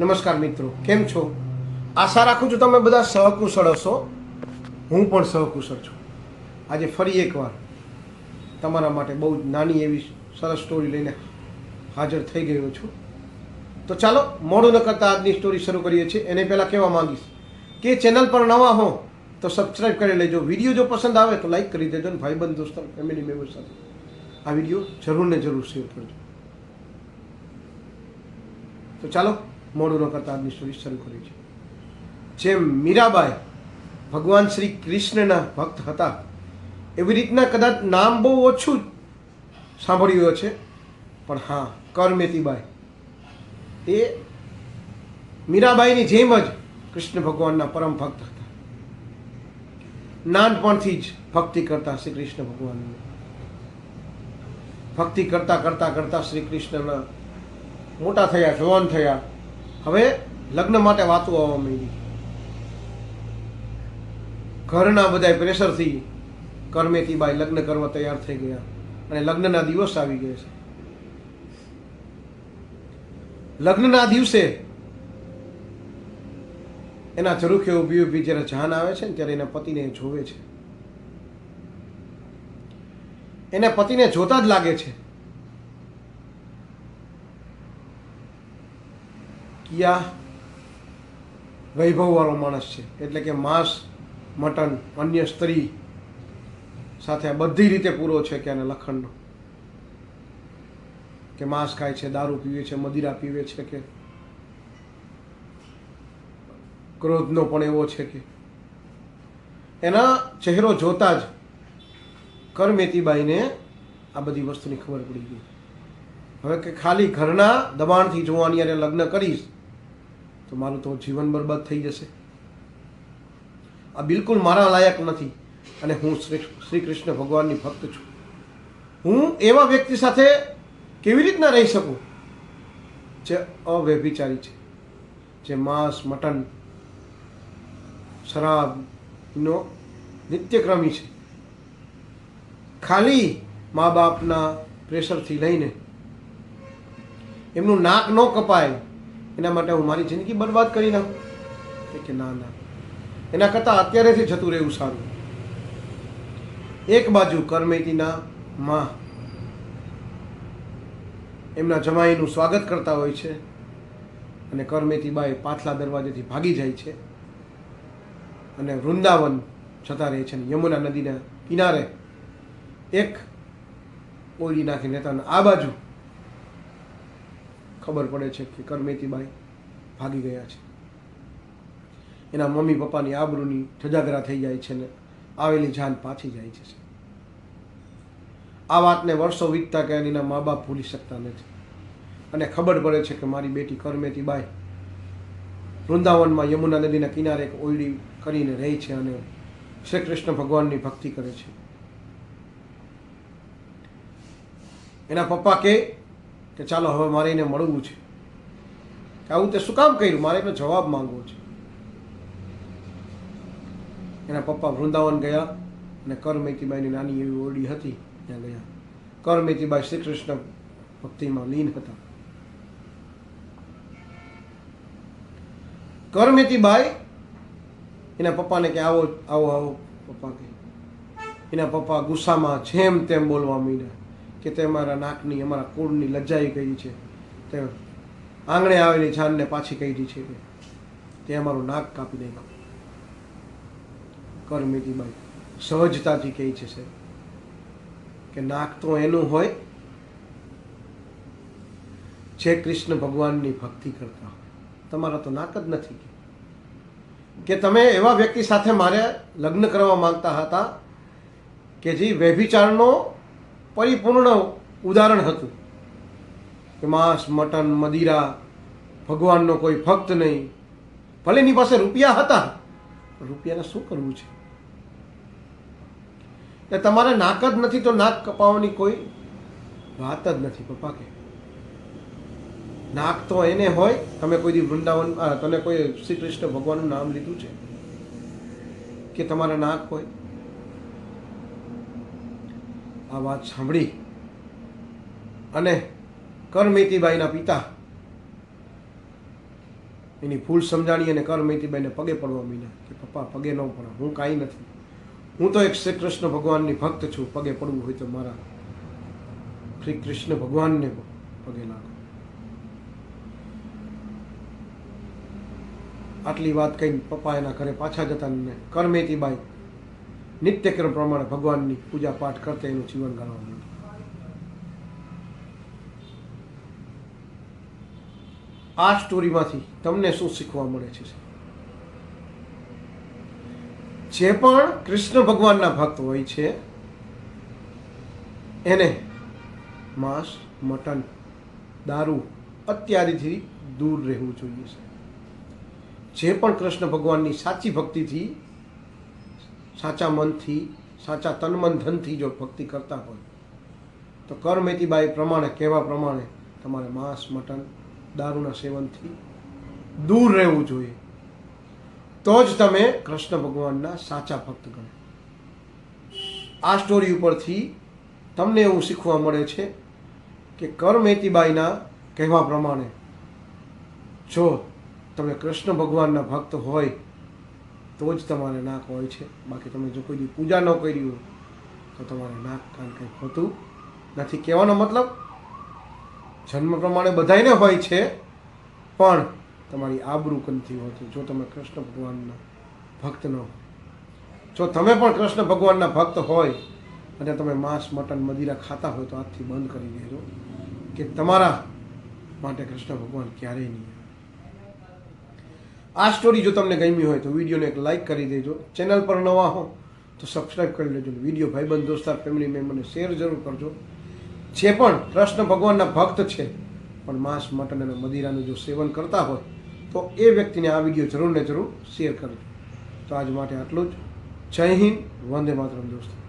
નમસ્કાર મિત્રો, કેમ છો? આશા રાખું છું તમે બધા સહકુશળ હશો. હું પણ સહકુશળ છું. આજે ફરી એકવાર તમારા માટે બહુ જ નાની એવી સરસ સ્ટોરી લઈને હાજર થઈ ગયો છું. તો ચાલો, મોડું ન કરતાં આજની સ્ટોરી શરૂ કરીએ છીએ. એને પહેલાં કહેવા માંગીશ કે ચેનલ પર નવા હો તો સબસ્ક્રાઈબ કરી લેજો. વીડિયો જો પસંદ આવે તો લાઈક કરી દેજો અને ભાઈબંધ દોસ્તો ફેમિલી મેમ્બર સાથે આ વીડિયો જરૂર ને જરૂર શેર કરજો. તો ચાલો મોડું ન કરતાં આજની સ્ટોરી શરૂ કરી છે. જેમ મીરાબાઈ ભગવાન શ્રી કૃષ્ણના ભક્ત હતા, એવી રીતના કદાચ નામ બહુ ઓછું સાંભળ્યું છે, પણ હા, કરમેતીબાઈ. એ મીરાબાઈની જેમ જ કૃષ્ણ ભગવાનના પરમ ભક્ત હતા. નાનપણથી જ ભક્તિ કરતા શ્રી કૃષ્ણ ભગવાનની ભક્તિ કરતા કરતા કરતા શ્રી કૃષ્ણના મોટા થયા, જવાન થયા હવે લગ્ન માટે વાતો આવવા માંડી. ઘરના બધા પ્રેશરથી કર્મેથી બાઈ લગ્ન કરવા તૈયાર થઈ ગયા અને લગ્નના દિવસ આવી ગયા છે. લગ્નના દિવસે એના ઝરૂખે ઊભી ઊભી જ્યારે જાન આવે છે ને ત્યારે એના પતિને જોવે છે. એને પતિને જોતા જ લાગે છે કિયા વૈભવવાળો માણસ છે. એટલે કે માંસ, મટન, અન્ય સ્ત્રી સાથે બધી રીતે પૂરો છે કે આને લખંડનો કે માંસ ખાય છે, દારૂ પીવે છે, મદિરા પીવે છે કે ક્રોધનો પણ એવો છે કે એના ચહેરો જોતા જ કરમેતીબાઈને આ બધી વસ્તુની ખબર પડી ગઈ. હવે કે ખાલી ઘરના દબાણથી જોવાની અને લગ્ન કરીશ તો મારું તો જીવન બરબાદ થઈ જશે. આ બિલકુલ મારા લાયક નથી અને હું શ્રી કૃષ્ણ ભગવાનની ભક્ત છું. હું એવા વ્યક્તિ સાથે કેવી રીતના રહી શકું? જે અવ્યભિચારી છે, જે માંસ, મટન, શરાબનો નિત્યક્રમી છે. ખાલી મા બાપના પ્રેશરથી લઈને એમનું નાક ન કપાય એના માટે હું મારી જિંદગી બરબાદ કરી નાખું. કે ના ના. એના કરતાં અત્યારેથી જતું રહેવું સારું. એક બાજુ કરમેતીના માં એમના જમાઈનું સ્વાગત કરતા હોય છે અને કરમેતીબાઈ પાછલા દરવાજેથી ભાગી જાય છે અને વૃંદાવન જતા રહે છે અને યમુના નદીના કિનારે એક ઓળી નાખી અને આ બાજુ ખબર પડે છે કે કરમેતીબાઈ ભાગી ગયા છે. એના મમ્મી પપ્પાની આબરૂની ધજાગરા થઈ જાય છે ને આવેલી જાન પાછી જાય છે. આ વાતને વર્ષો વીતતા કે એના મા બાપ ભૂલી શકતા નથી. અને ખબર પડે છે કે મારી બેટી કરમેતીબાઈ વૃંદાવનમાં યમુના નદીના કિનારે એક ઓયડી કરીને રહે છે અને શ્રી કૃષ્ણ ભગવાનની ભક્તિ કરે છે. એના પપ્પા કહે કે ચાલો હવે મારે એને મળવું છે. આવું તે શું કામ કર્યું? મારે એનો જવાબ માંગવો છે. એના પપ્પા વૃંદાવન ગયા અને કરમેતીબાઈની નાની એવી ઓરડી હતી, ત્યાં ગયા. કરમેતીબાઈ શ્રી કૃષ્ણ ભક્તિમાં લીન હતા. કરમેતીબાઈ એના પપ્પાને કે આવો આવો આવો, પપ્પા કે. એના પપ્પા ગુસ્સામાં જેમ તેમ બોલવા માંડ્યા. કે તે અમારા નાકની, અમારા કુળની લજ્જાઈ ગઈ છે. તે આંગણે આવેલી જાનને પાછી કહી છે કે તે અમારું નાક કાપી નાખ્યું. કરમિતીબાઈ સહજતાથી કહે છે સાહેબ, કે નાક તો એનું હોય, જે કૃષ્ણ ભગવાનની ભક્તિ કરતા હોય. તમારા તો નાક જ નથી કે તમે એવા વ્યક્તિ સાથે મારે લગ્ન કરવા માંગતા હતા કે જે વ્યભિચારનો પરિપૂર્ણ ઉદાહરણ હતું. કે માંસ મટન, મદિરા, ભગવાનનો કોઈ ભક્ત નહીં. ભલે એની પાસે રૂપિયા હતા. રૂપિયાને શું કરવું છે? એ તમારે નાક જ નથી તો નાક કપાવવાની કોઈ વાત જ નથી, પપ્પા કે. નાક તો એને હોય, તમે કોઈ દી વૃંદાવન તને કોઈ શ્રી કૃષ્ણ ભગવાનનું નામ લીધું છે? કે તમારા નાક હોય? આ વાત સાંભળી અને કરમેતીબાઈના પિતા એની ભૂલ સમજાણી અને કર મેતીબાઈને પગે પડવા મીના કે પપ્પા, પગે ન પડો, હું કાંઈ નથી. હું તો એક શ્રી કૃષ્ણ ભગવાનની ભક્ત છું, પગે પડવું હોય તો મારા શ્રી કૃષ્ણ ભગવાનને પગે લાગો. આટલી વાત કહીને પપ્પા એના ઘરે પાછા જતા ને કરમેતીબાઈ નિત્યક્રમ પ્રમાણે ભગવાનની પૂજા પાઠ કરતા એનું જીવન ગણવા માંડ્યું આ સ્ટોરીમાંથી તમને શું શીખવા મળે છે જે પણ કૃષ્ણ ભગવાનના ભક્ત હોય છે, એને માંસ, મટન, દારૂ અત્યારેથી દૂર રહેવું જોઈએ છે જે પણ કૃષ્ણ ભગવાનની સાચી ભક્તિથી સાચા મનથી, સાચા તન મન ધનથી જો ભક્તિ કરતા હોય, તો કરમેતીબાઈ પ્રમાણે, કહેવા પ્રમાણે તમારે માંસ, મટન, દારૂના સેવનથી દૂર રહેવું જોઈએ. તો જ તમે કૃષ્ણ ભગવાનના સાચા ભક્ત ગણો આ સ્ટોરી ઉપરથી તમને એવું શીખવા મળે છે કે કરમેતીબાઈના કહેવા પ્રમાણે જો તમે કૃષ્ણ ભગવાનના ભક્ત હોય તો જ તમારે નાક હોય છે. બાકી તમે જો કોઈ પૂજા ન કરી હોય, તો તમારે નાક કાન કંઈ હોતું નથી કહેવાનો મતલબ. જન્મ પ્રમાણે બધાયને હોય છે, પણ તમારી આબરૂ નથી હોતી જો તમે કૃષ્ણ ભગવાનના ભક્ત ન હોય, જો તમે પણ કૃષ્ણ ભગવાનના ભક્ત હોય, અને તમે માંસ, મટન, મદિરા ખાતા હોય, તો આજથી બંધ કરી દેજો કે તમારા માટે કૃષ્ણ ભગવાન ક્યારેય નહીં. આ સ્ટોરી જો તમને ગમી હોય તો વિડીયોને એક લાઇક કરી દેજો. ચેનલ પર નવા હો તો સબસ્ક્રાઈબ કરી લેજો. વીડિયો ભાઈબંધ દોસ્તાર ફેમિલી મેમ્બરને શેર જરૂર કરજો. જે પણ કૃષ્ણ ભગવાનના ભક્ત છે, પણ માંસ, મટન અને મદિરાનું જો સેવન કરતા હોય, તો એ વ્યક્તિને આ વીડિયો જરૂર ને જરૂર શેર કરજો. તો આજ માટે આટલું જ. જય હિન્દ, વંદે માતરમ, દોસ્તો.